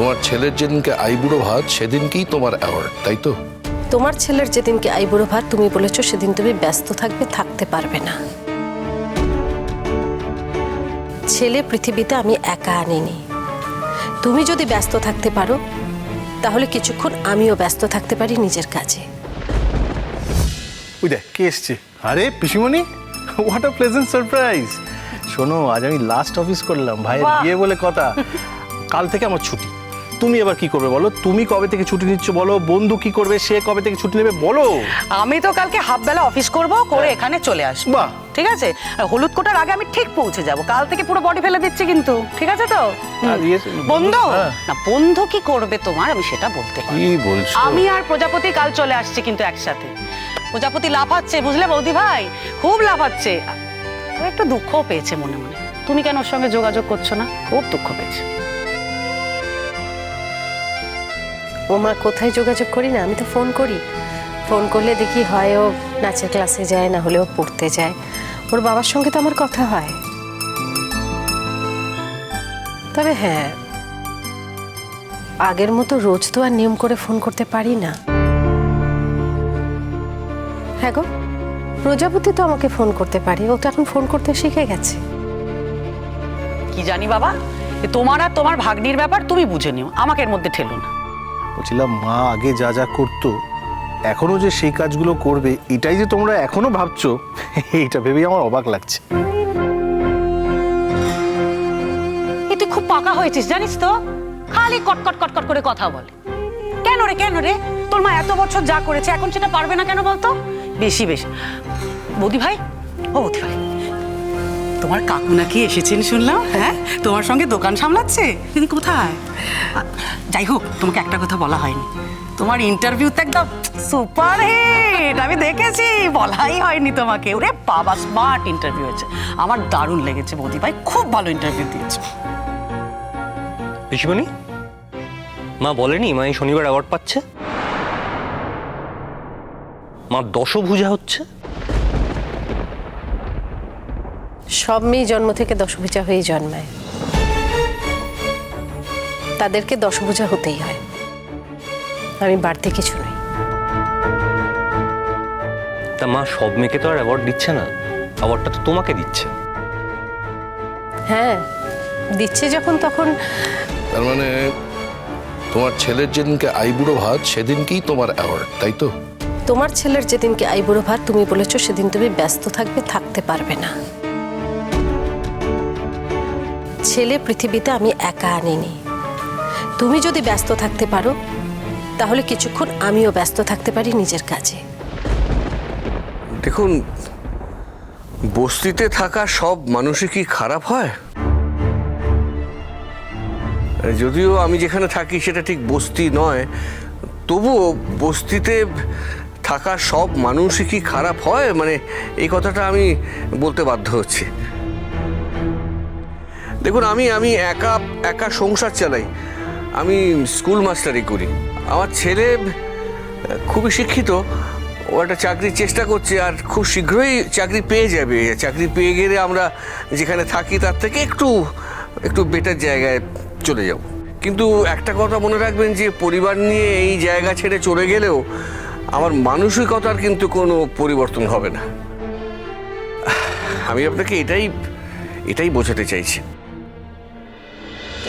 তোমার ছেলের যেদিনকে আইবুড়ো ভাত সেদিনকেই তোমার অ্যাওয়ার্ড তাই তো? তোমার ছেলের যেদিনকে আইবুড়ো ভাত তুমি বলেছ সেদিন তুমি ব্যস্ত থাকবে থাকতে পারবে না। ছেলে পৃথিবীতে আমি একা আনিনি। তুমি যদি ব্যস্ত থাকতে পারো তাহলে কিছুক্ষণ আমিও ব্যস্ত থাকতে পারি নিজের কাজে। ওই দেখ কে এসছে? আরে পিসিমণি? হোয়াট আ প্লেজেন্ট সারপ্রাইজ শোনো আজ আমি লাস্ট অফিস করলাম ভাইয়ের বিয়ে বলে কথা। কাল থেকে আমার ছুটি। তুমি এবার কি করবে বলো? তুমি কবে থেকে ছুটি নিচ্ছ বলো? বন্ধু কি করবে? সে কবে থেকে ছুটি নেবে বলো? আমি তো কালকে হাফ বেলা অফিস করব করে এখানে চলে আসব। বাহ। ঠিক আছে? হলুদ কোটার আগে আমি ঠিক পৌঁছে যাব। কাল থেকে পুরো বডি ফেলে দিচ্ছি কিন্তু। ঠিক আছে তো? ইয়ে- বন্ধু? হ্যাঁ। না বন্ধু কি করবে তোমার? আমি সেটা বলতে পারি কি বলছো? আমি আর প্রজাপতি কাল চলে আসছি কিন্তু একসাথে। প্রজাপতি লাফাচ্ছে বুঝলে বৌদি ভাই? খুব লাফাচ্ছে। একটু দুঃখও পেয়েছে মনে মনে। তুমি কেন ওর সঙ্গে যোগাযোগ করছ না? খুব দুঃখ পেয়েছে। ও মা কোথায় যোগাযোগ করি না? আমি তো ফোন করি। ফোন করলে দেখি হয় ও নাচের ক্লাসে যায়, না হলে ও পড়তে যায়। ওর বাবার সঙ্গে তো আমার কথা হয়। তবে হ্যাঁ আগের মতো রোজ তো আর নিয়ম করে ফোন করতে পারি না। হ্যাঁ গো, প্রজাপতি তো আমাকে ফোন করতে পারে। ও তো এখন ফোন করতে শিখে গেছে। কি জানি বাবা তোমার আর তোমার ভাগ্নির ব্যাপার তুমি বুঝে নিও। আমাকে এর মধ্যে ঠেলো না। বলছিলাম, মা আগে যা যা করতো, এখনও যে সেই কাজগুলো করবে, এটাই যে তোমরা এখনও ভাবছ, এইটা ভেবেই আমার অবাক লাগছে। এ তুই খুব পাকা হয়েছিস, জানিস তো? খালি কটকট কটকট করে কথা বলে। কেন রে কেন রে? তোর মা এত বছর যা করেছে, এখন সেটা পারবে না কেন বলতো? বেশি বেশি। বৌদি ভাই? ও বৌদি ভাই। তোমার কাকু নাকি এসেছেন শুনলাম হ্যাঁ? তোমার সঙ্গে দোকান সামলাচ্ছে? তিনি কোথায়? যাই হোক, তোমাকে একটা কথা বলা হয়নি। তোমার ইন্টারভিউতে একদম সুপার হিট আমি দেখেছি, বলাই হয়নি তোমাকে। ওরে বাবা স্মার্ট ইন্টারভিউ হয়েছে। আমার দারুণ লেগেছে বৌদি ভাই খুব ভালো ইন্টারভিউ দিয়েছে। পিসিমণি? মা বলেনি, মা এই শনিবার অ্যাওয়ার্ড পাচ্ছে? মা দশভুজা হচ্ছে? সব মেয়ে জন্ম থেকে দশভূজা হয়েই জন্মায়। তাদেরকে দশভূজা হতেই হয়। আমি বাড়তে কিছু নই। তা মা সব মেয়েকে তো আর অ্যাওয়ার্ড দিচ্ছে না। অ্যাওয়ার্ডটা তো তোমাকে দিচ্ছে। হ্যাঁ দিচ্ছে যখন তখন তার মানে তোমার ছেলের যেদিনকে আইবুড়ো ভাত সেদিনকেই তোমার অ্যাওয়ার্ড তাই তো? তোমার ছেলের যেদিনকে আইবুড়ো ভাত তুমি বলেছ সেদিন তুমি ব্যস্ত থাকবে থাকতে পারবে না। ছেলে পৃথিবীতে আমি একা আনিনি। তুমি যদি ব্যস্ত থাকতে পারো, তাহলে কিছুক্ষণ আমিও ব্যস্ত থাকতে পারি নিজের কাজে। দেখুন, বস্তিতে থাকা সব মানুষই কি খারাপ হয়? যদিও আমি যেখানে থাকি সেটা ঠিক বস্তি নয়, তবুও বস্তিতে থাকা সব মানুষই কি খারাপ হয়? মানে এই কথাটা আমি বলতে বাধ্য হচ্ছি। দেখুন, আমি আমি একা একা সংসার চালাই। আমি স্কুল মাস্টারি করি। আমার ছেলে খুবই শিক্ষিত। ও একটা চাকরির চেষ্টা করছে আর খুব শীঘ্রই চাকরি পেয়ে যাবে। চাকরি পেয়ে গেলে আমরা যেখানে থাকি, তার থেকে একটু একটু বেটার জায়গায় চলে যাব। কিন্তু একটা কথা মনে রাখবেন যে, পরিবার নিয়ে এই জায়গা ছেড়ে চলে গেলেও আমার মানসিকতার কিন্তু কোনো পরিবর্তন হবে না। আমি আপনাকে এটাই এটাই বোঝাতে চাইছি।